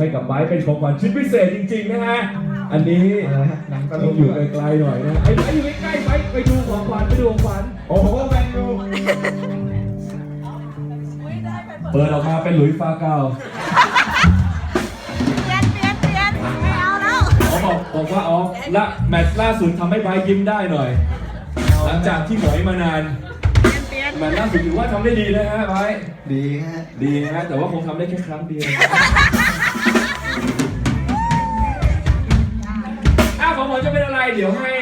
ให้กับไบร์ทเป็นของขวัญชิ้นพิเศษจริงๆนะฮะ อันนี้อะไรฮะหนังตะต้ลุองงอยู่ไกลๆหน่อยนะไอ้ไบร์ทอยู่ใกล้ๆไบร์ทไปดูของขวัญไปดูของขวัญโอ้โห แมนยูเปิดออกมาเป็นหลุยส์ฟาเกาเปลี่ยนเปลี่ยนเปลี่ยนไม่เอาแล้ว เขาบอกบอกว่าอ๋อละแมตช์ล่าสุดทำให้ไบร์ทยิ้มได้หน่อย หลังจากที่หงอยมานาน เปลี่ยนเปลี่ยนแมตช์ล่าสุดถือว่าทำได้ดีนะฮะไบร์ทดีฮะ ดีนะฮะแต่ว่าคงทำได้แค่ครั้งเดียว เดี๋ยวให้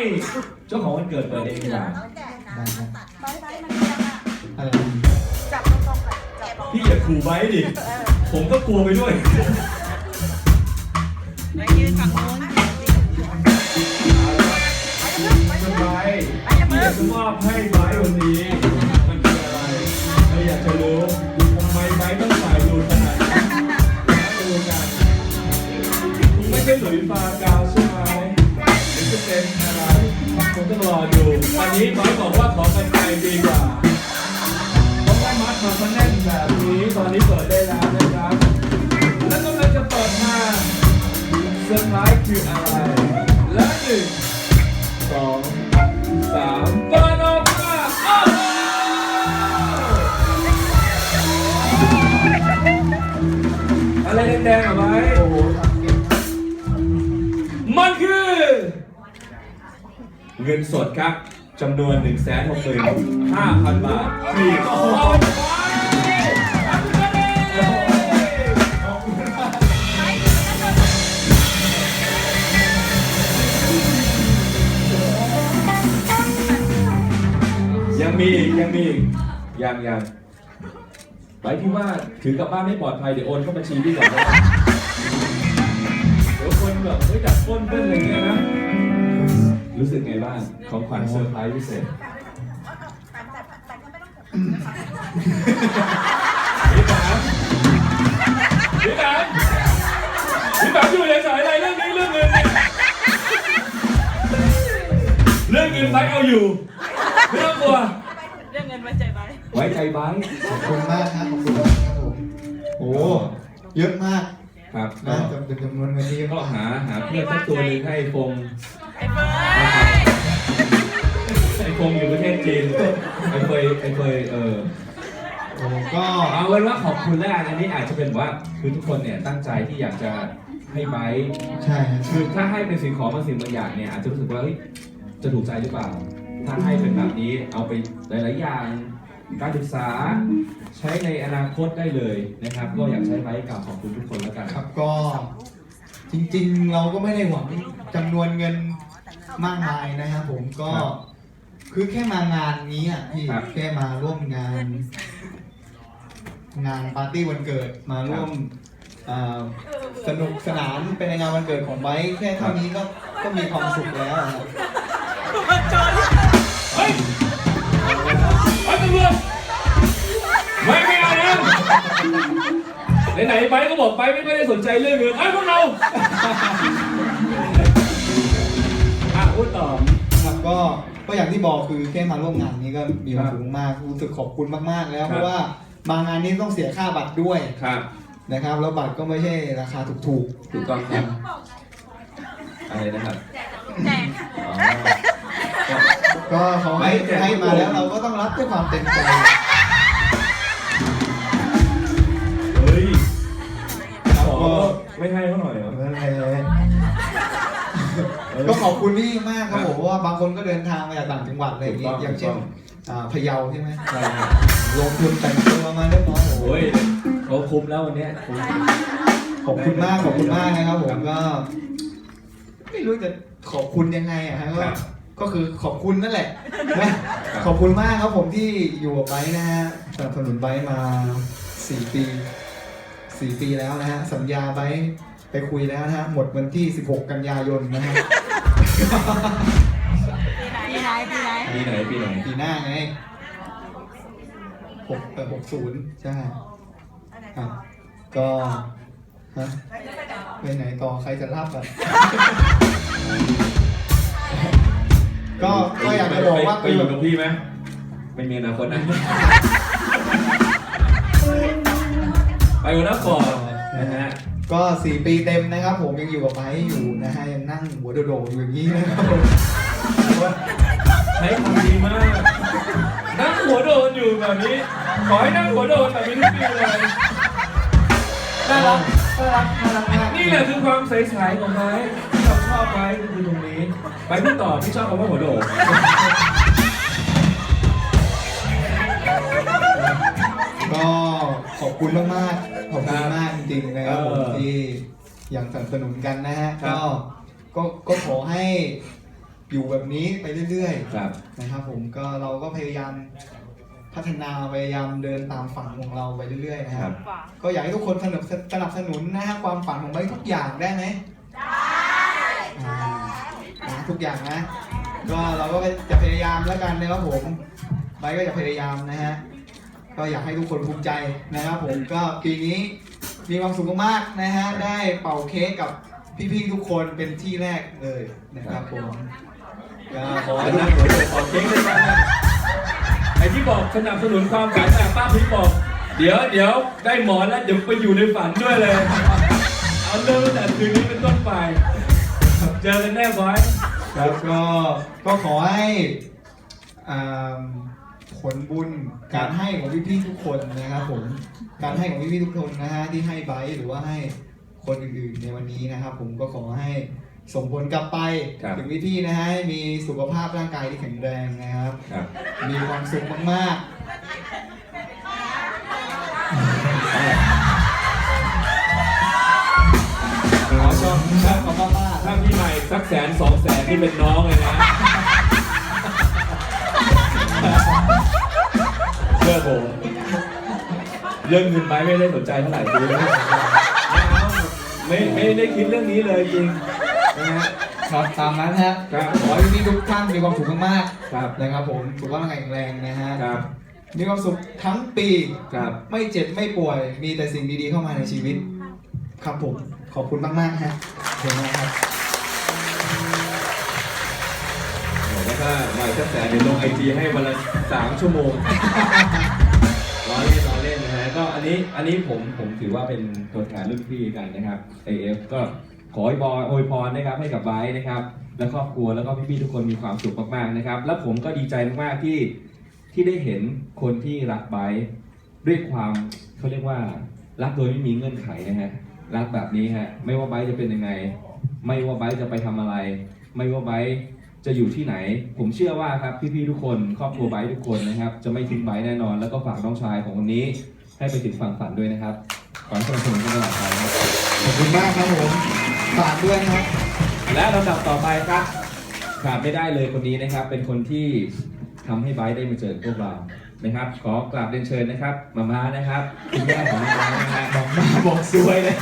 เจ้าของวันเกิดเปิดเองดีกว่าได้ฮะไปไปมันเรียงอะ อะไรจับตรงๆก่อนจับตรงพี่อย่าขู่ไบร์ทดิผมก็กลัวไปด้วย ไปยืนฝั่งโน้นมันไบร์ทที่อยากจะมอบให้ไบวันนี้ มันคืออะไรเราอยากจะรู้ทำไมไบร์ทต้องใส่ดูขนาดนี้มาดูกันไม่ใช่หลุยส์ฟากาวใช่ไหม เป็นอะไรผมต้องรอดูวันนี้ไบร์ทบอกว่าขอกันไกลดีกว่าเพราะว่ามัดมาก็แน่นแบบนี้ตอนนี้เปิดได้แล้วนะครับ แล้วกำลังจะเปิดมาเซอร์ไพรส์คืออะไร และหนึ่งสองสามเปิดออกมาอ้าวอะไรแดงๆอะไหมโอ้โหมันคือ เงินสดครับจำนวน 1 6 5 0 0 0 บาทที่ขอบคุณยังมีอีกยังมีอีกยังยังไปที่ว่าถือกลับบ้านไม่ปลอดภัย เดี๋ยวโอนเข้าบัญชีพี่ก่อนนะเดี๋ยวคนแบบเฮ้ยจับปล้นเพื่อนอะไรเงี้ยนะ รู้สึกไงบ้าง ของขวัญเซอร์ไพรส์พิเศษพี่แบมพี่แบมพี่แบมอยู่ในสายอะไรเรื่องนี้เรื่องเงินเนี่ยเรื่องเงินไบเอาอยู่ไม่ต้องกลัว เรื่องเงินไว้ใจไว้ไว้ใจไบขอบคุณมากครับขอบคุณมากครับผมโอ้โหเยอะมากครับนะจำจำนวนเงินที่เยอะก็มากหาหาเพื่อนสักตัวหนึงให้ฟงไอ้เฟิร์น ไอ้ฟงอยู่ประเทศจีนไอ้เฟยไอ้เฟยเออโอ้โหก็เอาเป็นว่าขอบคุณแล้วกันอันนี้อาจจะเป็นว่าคือทุกคนเนี่ยตั้งใจที่อยากจะให้ไบร์ทใช่ฮะคือถ้าให้เป็นสิ่งของบางสิ่งบางอย่างเนี่ยอาจจะรู้สึกว่าเฮ้ยจะถูกใจหรือเปล่า ถ้าให้เป็นแบบนี้เอาไปหลาย ๆ อย่างการศึกษาใช้ในอนาคตได้เลยนะครับ ก็อยากใช้ไบร์ทกล่าวขอบคุณทุกคนแล้วกันครับก็จริง ๆ เราก็ไม่ได้หวังจำนวนเงินมากมายนะครับผมก็ ครับคือแค่มางานนี้อะพี่ครับ แค่มาร่วมงาน งานปาร์ตี้วันเกิดมาร่วมเอ่อสนุกสนานเป็นในงานวันเกิดของไบค์แค่เท่านี้ก็ก็มีความสุขแล้วอะครับมันโจรเฮ้ยเฮ้ยตำรวจไม่ไม่เอานะไหนๆไบร์ทก็บอกไบร์ทไม่ค่อยได้สนใจเรื่องเงินไอ้ยพวกเราอะพูดต่อ ครับก็ ก็อย่างที่บอกคือแค่มาร่วมงานนี้ก็มีความครับสุขมากรู้สึกขอบคุณมากๆ แล้วครับเพราะว่ามางานนี้ต้องเสียค่าบัตรด้วยครับ นะครับ แล้วบัตรก็ไม่ใช่ราคาถูกถูกต้องครับอะไรนะครับแจกอ๋อๆ ก็เขาให้ไม่แจกให้มาแล้วเราก็ต้องรับด้วยความเต็มใจ เฮ้ยขอไม่ให้เขาหน่อยเหรอ อบคุณพี่มากครับครับผมเพราะว่าบางคนก็เดินทางมาจากต่างจังหวัดอะไรอย่างเงี้ยถูกต้องอย่างเช่นถูกต้องอ่าพะเยาใช่ไหมใช่ครับลงทุนแต่งตัวมาเรียบร้อยโอ้โหโอ้ยเขาคุ้มแล้ววันเนี้ยคุ้มขอบคุณมากขอบคุณมากนะครับผมก็ ไม่รู้จะขอบคุณยังไงอะฮะก็ครับก็คือขอบคุณนั่นแหละนะขอบคุณมากครับผมที่อยู่กับไบร์ทนะฮะสนับสนุนไบร์ทมาสี่ปีสี่ปีแล้วนะฮะสัญญาไบร์ทไปคุยแล้วนะฮะหมดวันที่ 16 กันยายนนะฮะ ปีไหนปีไหนปีไหนปีไหนปีหน้าไงหกเออหกศูนย์ใช่ครับก็ฮะไปไหนต่อใครจะรับอะ ก็ก็อยากจะบอกว่าไปอยู่กับพี่ไหมไม่มีอนาคตนะ ไปวันนักก่อนนะฮะ ก็สี่ปีเต็มนะครับ ผมยังอยู่กับไบร์ทอยู่นะฮะยังนั่งหัวโดดๆอยู่อย่างนี้นะครับผมใช้คำดีมาก นั่งหัวโดนอยู่แบบนี้ ขอให้นั่งหัวโดนแบบนี้ทุกปีเลยน่ารักน่ารักน่ารักมากนี่แหละคือความใสๆของไม้ที่เราชอบไว้คือตรงนี้ ไปพูดต่อที่ชอบคำว่าหัวโดด ขอบคุณมากๆขอบคุณมากจริงๆนะครับผมที่ยังสนับสนุนกันนะฮะก็ก็ก็ขอให้อยู่แบบนี้ไปเรื่อยๆครับนะครับผมก็เราก็พยายามพัฒนาพยายามเดินตามฝันของเราไปเรื่อยๆนะคครัรับ บ ก็อยากให้ทุกคนสนับสนับสนุนนะฮะความฝันของไบร์ททุกอย่างได้ไหมได้นะทุกอย่างนะ ก็เราก็จะพยายามแล้วกันนะครับผมไบร์ทก็จะพยายามนะฮะ ก็อยากให้ทุกคนภูมิใจนะครับผมก็ปีนี้มีความสุขมากๆนะฮะได้เป่าเค้กกับพี่ๆทุกคนเป็นที่แรกเลยนะครับผมก็ขอให้นั่ทุงกหัวโดดขอเค้กได้ไหมไอ้ที่บอกสนับสนุนความฝันแบบป้าพิกบอก เดี๋ยวเดี๋ยวได้หมอนแล้วเดี๋ยวไปอยู่ในฝันด้วยเลย เอาเริ่มตั้งแต่คืนนี้เป็นต้นไปเจอกันแน่บอย ครับก็ก็ขอให้อ่า ผลบุญการให้ของพี่ๆทุกคนนะครับผมการให้ของพี่ๆทุกคนนะฮะที่ให้ไบร์ทหรือว่าให้คนอื่นๆในวันนี้นะครับ ผมก็ขอให้ส่งผลกลับไปครับถึงพี่ๆนะฮะให้มีสุขภาพร่างกายที่แข็งแรงนะครับ ครับ มีความสุขมากๆขอชอบชอบของป้าๆ ถ้าพี่ใหม่สักแสนสองแสนนี่เป็นน้องเลยนะ เชื่อผม เรื่องเงินไปไม่ได้สนใจเท่าไหร่ดูนะไม่ไม่ได้คิดเรื่องนี้เลยจริงนะฮะ ครับตามนั้นฮะครับขอให้พี่ทุกท่านมีความสุขมากครับๆนะครับผมสุขภาพแข็งแรงนะฮะครับ มีความสุขทั้งปีครับ ไม่เจ็บไม่ป่วย มีแต่สิ่งดีๆเข้ามาในชีวิต ครับผม ขอบคุณมากๆฮะขอบคุณมากครับ แล้วถ้าใหม่สักแสนเดี๋ยวลงไอจีให้วันละสามชั่วโมงล้อเล่นล้อเล่นนะฮะก็อันนี้อันนี้ผมผมถือว่าเป็นตัวแทนรุ่นพี่กันนะครับ AF ก็ขอให้บอยอวยพรนะครับให้กับไบร์ทนะครับ และครอบครัวแล้วก็พี่ๆทุกคนมีความสุขมากๆนะครับ แล้วผมก็ดีใจมากๆที่ที่ได้เห็นคนที่รักไบร์ทด้วยความเขาเรียกว่ารักโดยไม่มีเงื่อนไขนะฮะรักแบบนี้ฮะไม่ว่าไบร์ทจะเป็นยังไง ไม่ว่าไบร์ทจะไปทำอะไร ไม่ว่าไบร์ท จะอยู่ที่ไหน ผมเชื่อว่าครับพี่ๆทุกคนครอบครัวไบร์ททุกคนนะครับ จะไม่ทิ้งไบร์ทแน่นอน แล้วก็ฝากน้องชายของคนนี้ ให้ไปถึงฝั่งฝันด้วยนะครับขอให้สนับสนุนกันตลอดไปครับขอบคุณมากครับผมฝากด้วยนะครับ และลำดับต่อไปครับขาดไม่ได้เลยคนนี้นะครับ เป็นคนที่ทำให้ไบร์ทได้มาเจอพวกเรานะครับ ขอกราบเรียนเชิญนะครับมาม่านะครับคุณแม่ของน้องไบร์ทนะฮะบอกมาบอกสวยเลย